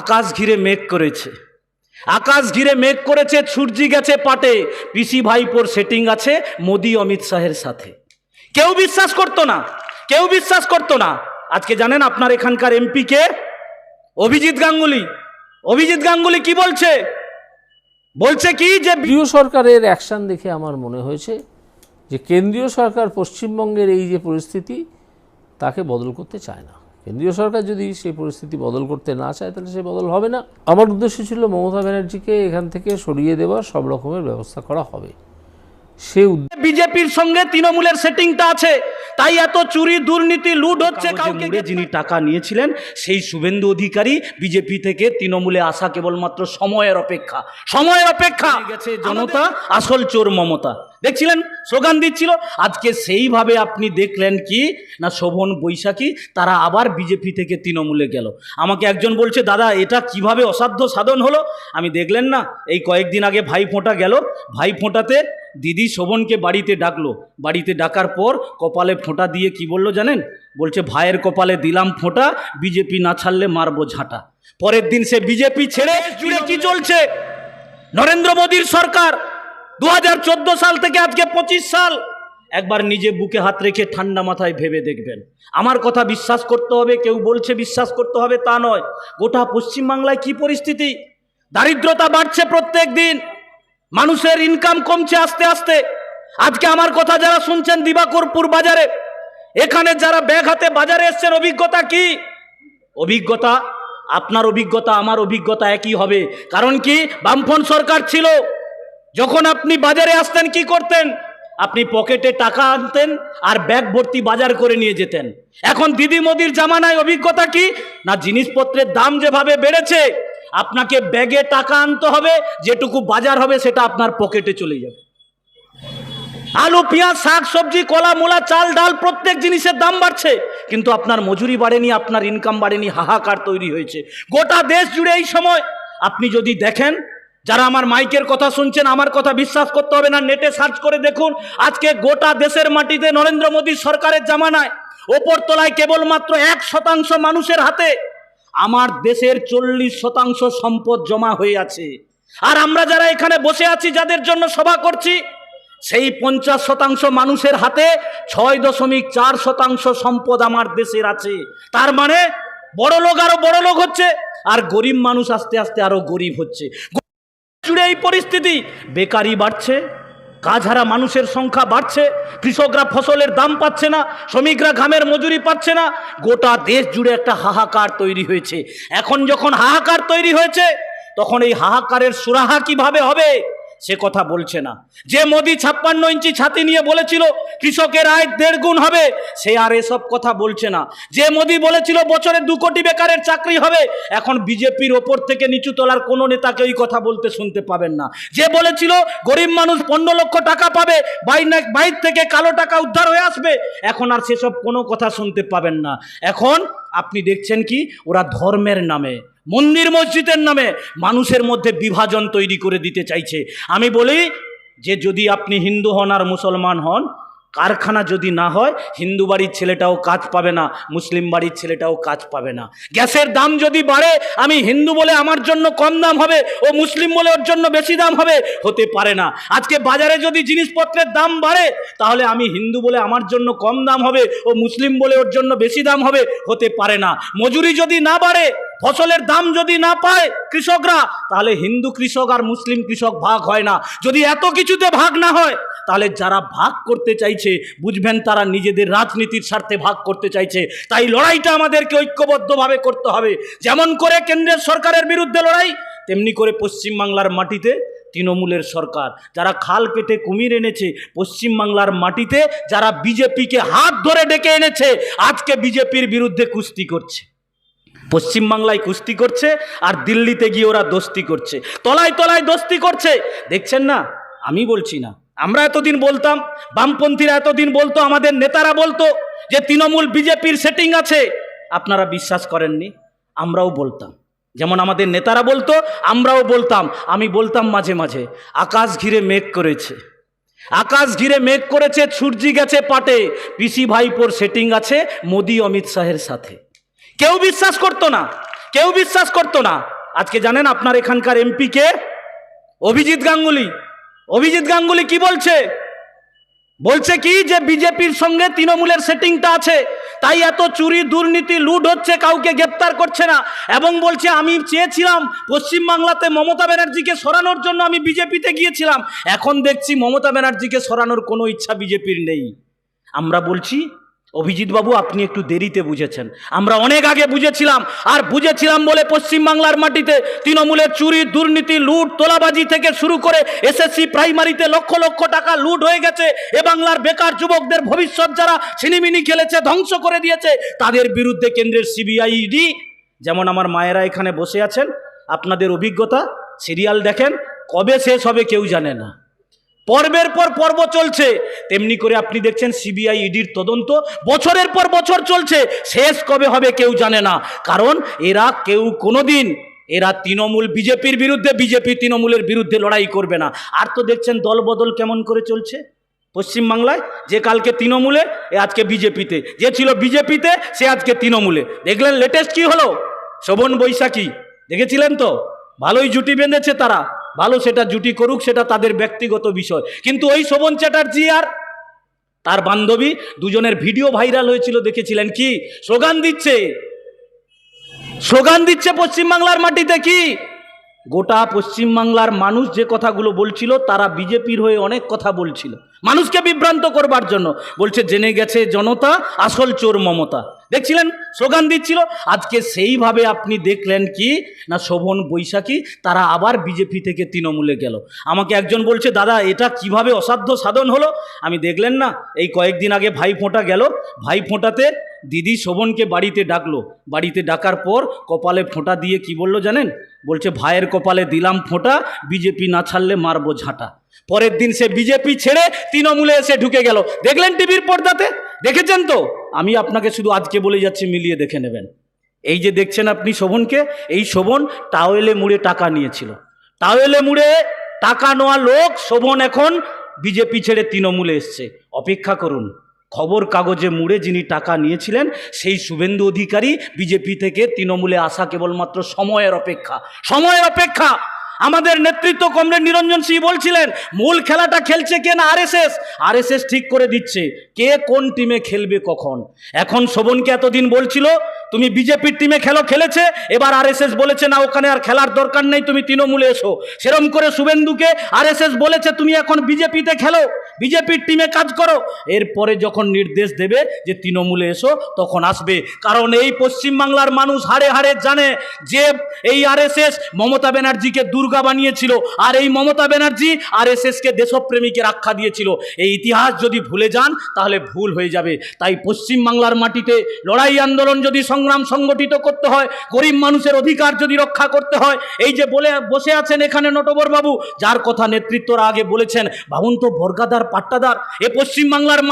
আকাশ ঘিরে মেঘ করেছে। আকাশ ঘিরে মেঘ করেছে, সূর্যি গেছে পাটে। পিসি ভাইপোর সেটিং আছে মোদি, অমিত শাহের সাথে। কেউ বিশ্বাস করতো না, কেউ বিশ্বাস করতো না। আজকে জানেন আপনার এখানকার এমপি কে? অভিজিৎ গাঙ্গুলি। অভিজিৎ গাঙ্গুলি কি বলছে? বলছে কি যে কেন্দ্রীয় সরকারের অ্যাকশন দেখে আমার মনে হয়েছে যে কেন্দ্রীয় সরকার পশ্চিমবঙ্গের এই যে পরিস্থিতি, তাকে বদল করতে চায় না। কেন্দ্রীয় সরকার যদি সেই পরিস্থিতি বদল করতে না চায়, তাহলে সে বদল হবে না। আমার উদ্দেশ্য ছিল মমতা ব্যানার্জিকে এখান থেকে সরিয়ে দেওয়ার সব রকমের ব্যবস্থা করা হবে। সে বিজেপির সঙ্গে তৃণমূলের সেটিংটা আছে। তাই এত চুরি দুর্নীতি লুট হচ্ছে কাউকে যিনি টাকা নিয়েছিলেন সেই শুভেন্দু অধিকারী বিজেপি থেকে তৃণমূলে আসা কেবলমাত্র সময়ের অপেক্ষা। সময়ের অপেক্ষা! গেছে জনতা আসল চোর মমতা। দেখছিলেন? স্লোগান দিচ্ছিল আজকে সেইভাবে আপনি দেখলেন কি? না শোভন বৈশাখী তারা আবার বিজেপি থেকে তৃণমূলে গেল। আমাকে একজন বলছে দাদা এটা কীভাবে অসাধ্য সাধন হলো? আমি দেখলেন না এই কয়েকদিন আগে ভাই ফোঁটা গেল। ভাই ফোঁটাতে দিদি শোভনকে বাড়িতে ডাকলো। বাড়িতে ডাকার পর কপালে ফোঁটা দিয়ে কি বলল জানেন? বলছে ভাইয়ের কপালে দিলাম ফোঁটা বিজেপি না ছাড়লে মারবো ঝাঁটা। পরের দিন সে বিজেপি ছেড়ে জুড়ে কি চলছে? নরেন্দ্র মোদীর সরকার দু হাজার চোদ্দ সাল থেকে আজকে পঁচিশ সাল। একবার নিজে বুকে হাত রেখে ঠান্ডা মাথায় ভেবে দেখবেন। আমার কথা বিশ্বাস করতে হবে কেউ বলছে বিশ্বাস করতে হবে তা নয়। গোটা পশ্চিমবাংলায় কি পরিস্থিতি? দারিদ্রতা বাড়ছে প্রত্যেক দিন। মানুষের ইনকাম কমছে আস্তে আস্তে। আজকে আমার কথা যারা শুনছেন দিবাকরপুর বাজারে, এখানে যারা ব্যাগ হাতে বাজারে এসছেন, অভিজ্ঞতা কি? অভিজ্ঞতা? আপনার অভিজ্ঞতা, আমার অভিজ্ঞতা একই হবে। কারণ কি? বামফ্রন্ট সরকার ছিল। যখন আপনি বাজারে আসতেন, কি করতেন? আপনি পকেটে টাকা আনতেন আর ব্যাগ ভর্তি বাজার করে নিয়ে যেতেন। এখন দিদি মোদির জামানায় অভিজ্ঞতা কি? না, জিনিসপত্রের দাম যেভাবে বেড়েছে আপনাকে ব্যাগে টাকা আনতে হবে, যেটুকু বাজার হবে সেটা আপনার পকেটে চলে যাবে। আলু, পেঁয়াজ, শাক, সবজি, কলা, মূলা, চাল, ডাল, প্রত্যেক জিনিসের দাম বাড়ছে, কিন্তু আপনার মজুরি বাড়েনি, আপনার ইনকাম বাড়েনি, হাহাকার তৈরি হয়েছে। গোটা দেশ জুড়ে এই সময় আপনি যদি দেখেন, যারা আমার মাইকের কথা শুনছেন, আমার কথা বিশ্বাস করতে হবে না, নেটে সার্চ করে দেখুন, আজকে গোটা দেশের মাটিতে নরেন্দ্র মোদী সরকারের জামানায় ওপর তলায় কেবলমাত্র এক শতাংশ মানুষের হাতে আমার দেশের চল্লিশ শতাংশ সম্পদ জমা হয়ে আছে। আর আমরা যারা এখানে বসে আছি, যাদের জন্য সভা করছি, সেই পঞ্চাশ শতাংশ মানুষের হাতে ছয় দশমিক চার শতাংশ সম্পদ আমার দেশের আছে। তার মানে বড় লোক আরও বড় লোক হচ্ছে, আর গরিব মানুষ আস্তে আস্তে আরও গরিব হচ্ছে। জুড়ে এই পরিস্থিতি। বেকারি বাড়ছে কাজ হারা মানুষের সংখ্যা বাড়ছে, কৃষকরা ফসলের দাম পাচ্ছে না, শ্রমিকরা ঘামের মজুরি পাচ্ছে না, গোটা দেশ জুড়ে একটা হাহাকার তৈরি হয়েছে। এখন যখন হাহাকার তৈরি হয়েছে, তখন এই হাহাকারের সুরাহা কীভাবে হবে? সে কথা বলছে না। যে মোদি ছাপ্পান্ন ইঞ্চি ছাতি নিয়ে বলেছিল, কৃষকের আয় দেড় গুণ হবে, সে আর এসব কথা বলছে না। যে মোদি বলেছিল, বছরে দু কোটি বেকারের চাকরি হবে, এখন বিজেপির ওপর থেকে নিচু তলার কোনো নেতাকে ওই কথা বলতে শুনতে পাবেন না। যে বলেছিল, গরিব মানুষ পনেরো লক্ষ টাকা পাবে, বাইর বাইর থেকে কালো টাকা উদ্ধার হয়ে আসবে, এখন আর সেসব কোনো কথা শুনতে পাবেন না। এখন আপনি দেখছেন কি? ওরা ধর্মের নামে, মন্দির মসজিদের নামে মানুষের মধ্যে বিভাজন তৈরি করে দিতে চাইছে। আমি বলি, যে যদি আপনি হিন্দু হন আর মুসলমান হন কারখানা যদি না হয়, হিন্দু বাড়ির ছেলেটাও কাজ পাবে না, মুসলিম বাড়ির ছেলেটাও কাজ পাবে না। গ্যাসের দাম যদি বাড়ে, আমি হিন্দু বলে আমার জন্য কম দাম হবে, ও মুসলিম বলে ওর জন্য বেশি দাম হবে, হতে পারে না। আজকে বাজারে যদি জিনিসপত্রের দাম বাড়ে, তাহলে আমি হিন্দু বলে আমার জন্য কম দাম হবে, ও মুসলিম বলে ওর জন্য বেশি দাম হবে, হতে পারে না। মজুরি যদি না বাড়ে, ফসলের দাম যদি না পায় কৃষকরা, তাহলে হিন্দু কৃষক আর মুসলিম কৃষক ভাগ হয় না। যদি এত কিছুতে ভাগ না হয় তাহলে যারা ভাগ করতে চাইছে, বুঝবেন তারা নিজেদের রাজনীতির স্বার্থে ভাগ করতে চাইছে। তাই লড়াইটা আমাদেরকে ঐক্যবদ্ধভাবে করতে হবে। যেমন করে কেন্দ্রের সরকারের বিরুদ্ধে লড়াই, তেমনি করে পশ্চিমবাংলার মাটিতে তৃণমূলের সরকার। যারা খাল কেটে কুমির এনেছে পশ্চিমবাংলার মাটিতে যারা বিজেপিকে হাত ধরে ডেকে এনেছে, আজকে বিজেপির বিরুদ্ধে কুস্তি করছে। পশ্চিমবাংলায় কুস্তি করছে আর দিল্লিতে গিয়ে ওরা দোস্তি করছে। তলায় তলায় দোস্তি করছে। দেখছেন না? আমি বলছি না। আমরা এতদিন বলতাম, বামপন্থীরা এতদিন বলতো, আমাদের নেতারা বলতো যে তৃণমূল বিজেপির সেটিং আছে। আপনারা বিশ্বাস করেননি, আমরাও বলতাম। যেমন আমাদের নেতারা বলতো, আমরাও বলতাম। আমি বলতাম মাঝে মাঝে, আকাশ ঘিরে মেঘ করেছে। আকাশ ঘিরে মেঘ করেছে, সূর্যি গেছে পাটে। পিসি ভাইপোর সেটিং আছে মোদি অমিত শাহের সাথে। কেউ বিশ্বাস করতো না, কেউ বিশ্বাস করতো না। আজকে জানেন আপনার এখানকার এমপি কে? অভিজিৎ গাঙ্গুলি। অভিজিৎ গাঙ্গুলি কি বলছে? বলছে কি যে বিজেপির সঙ্গে তৃণমূলের সেটিংটা আছে, তাই এত চুরি দুর্নীতি লুট হচ্ছে, কাউকে গ্রেপ্তার করছে না। এবং বলছে, আমি চেয়েছিলাম পশ্চিমবাংলাতে মমতা ব্যানার্জিকে সরানোর জন্য আমি বিজেপিতে গিয়েছিলাম। এখন দেখছি মমতা ব্যানার্জিকে সরানোর কোনো ইচ্ছা বিজেপির নেই। আমরা বলছি অভিজিৎ বাবু আপনি একটু দেরিতে বুঝেছেন। আমরা অনেক আগে বুঝেছিলাম, আর বুঝেছিলাম বলে পশ্চিমবাংলার মাটিতে তৃণমূলের চুরি, দুর্নীতি, লুট, তোলাবাজি থেকে শুরু করে এসএসসি প্রাইমারিতে লক্ষ লক্ষ টাকা লুট হয়ে গেছে, এ বাংলার বেকার যুবকদের ভবিষ্যৎ যারা ছিনিমিনি খেলেছে, ধ্বংস করে দিয়েছে, তাদের বিরুদ্ধে কেন্দ্রের সিবিআই ইডি যেমন আমার মায়েরা এখানে বসে আছেন, আপনাদের অভিজ্ঞতা, সিরিয়াল দেখেন, কবে শেষ হবে কেউ জানে না। পর্বের পর পর্ব চলছে। তেমনি করে আপনি দেখছেন সিবিআই ইডির তদন্ত। বছরের পর বছর চলছে। শেষ কবে হবে কেউ জানে না। কারণ এরা কেউ কোনোদিন, এরা তৃণমূল বিজেপির বিরুদ্ধে, বিজেপি তৃণমূলের বিরুদ্ধে লড়াই করবে না। আর তো দেখছেন দলবদল কেমন করে চলছে? পশ্চিমবাংলায়, যে কালকে তৃণমূলে, এ আজকে বিজেপিতে। যে ছিল বিজেপিতে, সে আজকে তৃণমূলে। দেখলেন লেটেস্ট কি হলো? শোভন বৈশাখী। দেখেছিলেন তো? ভালোই জুটি বেঁধেছে তারা। ভালো সেটা জুটি করুক, সেটা তাদের ব্যক্তিগত বিষয়। কিন্তু ওই শোভন চ্যাটার্জি আর তার বান্ধবী দুজনের ভিডিও ভাইরাল হয়েছিল, দেখেছিলেন কি? স্লোগান দিচ্ছে। স্লোগান দিচ্ছে পশ্চিমবাংলার মাটিতে কি? গোটা পশ্চিমবাংলার মানুষ যে কথাগুলো বলছিল, তারা বিজেপির হয়ে অনেক কথা বলছিল। মানুষকে বিভ্রান্ত করবার জন্য। বলছে, জেনে গেছে জনতা, আসল চোর মমতা। দেখছিলেন? স্লোগান দিচ্ছিল। আজকে সেইভাবে আপনি দেখলেন কি? না, শোভন বৈশাখী, তারা আবার বিজেপি থেকে তৃণমূলে গেল। আমাকে একজন বলছে, দাদা, এটা কীভাবে অসাধ্য সাধন হলো? আমি দেখলেন না। এই কয়েকদিন আগে ভাই ফোঁটা গেল। ভাই ফোঁটাতে দিদি শোভনকে বাড়িতে ডাকলো। বাড়িতে ডাকার পর কপালে ফোঁটা দিয়ে কি বলল জানেন? বলছে, ভাইয়ের কপালে দিলাম ফোঁটা, বিজেপি না ছাড়লে মারবো ঝাঁটা। পরের দিন সে বিজেপি ছেড়ে তৃণমূলে এসে ঢুকে গেল। দেখলেন টিভির পর্দাতে? দেখেছেন তো? আমি আপনাকে শুধু আজকে বলে যাচ্ছি, মিলিয়ে দেখে নেবেন। এই যে দেখছেন আপনি শোভনকে, এই শোভন টাওয়েলে মুড়ে টাকা নিয়েছিল। টাওয়েলে মুড়ে টাকা নেওয়া লোক শোভন এখন বিজেপি ছেড়ে তৃণমূলে এসছে। অপেক্ষা করুন। খবর কাগজে মুড়ে যিনি টাকা নিয়েছিলেন, সেই শুভেন্দু অধিকারী বিজেপি থেকে তৃণমূলে আসা কেবলমাত্র সময়ের অপেক্ষা। সময়ের অপেক্ষা! আমাদের নেতৃত্ব কমরেড নিরঞ্জন সিং বলছিলেন, মূল খেলাটা খেলছে কে না আরএসএস? আরএসএস ঠিক করে দিচ্ছে, কে কোন টিমে খেলবে কখন? এখন শোভনকে এতদিন বলছিল, তুমি বিজেপির টিমে খেলো, খেলেছে, এবার আরএসএস বলেছে, না, ওখানে আর খেলার দরকার নেই, তুমি তৃণমূলে এসো। সেরম করে শুভেন্দুকে আরএসএস বলেছে, তুমি এখন বিজেপিতে খেলো। বিজেপির টিমে কাজ করো। এরপরে যখন নির্দেশ দেবে যে তৃণমূলে এসো, তখন আসবে। কারণ এই পশ্চিমবাংলার মানুষ হাড়ে হাড়ে জানে যে এই আরএসএস মমতা ব্যানার্জিকে দুর্গা বানিয়েছিল। আর এই মমতা ব্যানার্জি আরএসএসকে দেশপ্রেমীকের আখ্যা দিয়েছিল। এই ইতিহাস যদি ভুলে যান, তাহলে ভুল হয়ে যাবে। তাই পশ্চিমবাংলার মাটিতে লড়াই আন্দোলন যদি সংগ্রাম সংগঠিত করতে হয়, গরিব মানুষের অধিকার যদি রক্ষা করতে হয়, এই যে বলে, বসে আছেন এখানে নটবর বাবু যার কথা নেতৃত্বরা আগে বলেছেন, ভাবুন তো, বর্গাদার পাট্টাদার এ পশ্চিমবাংলার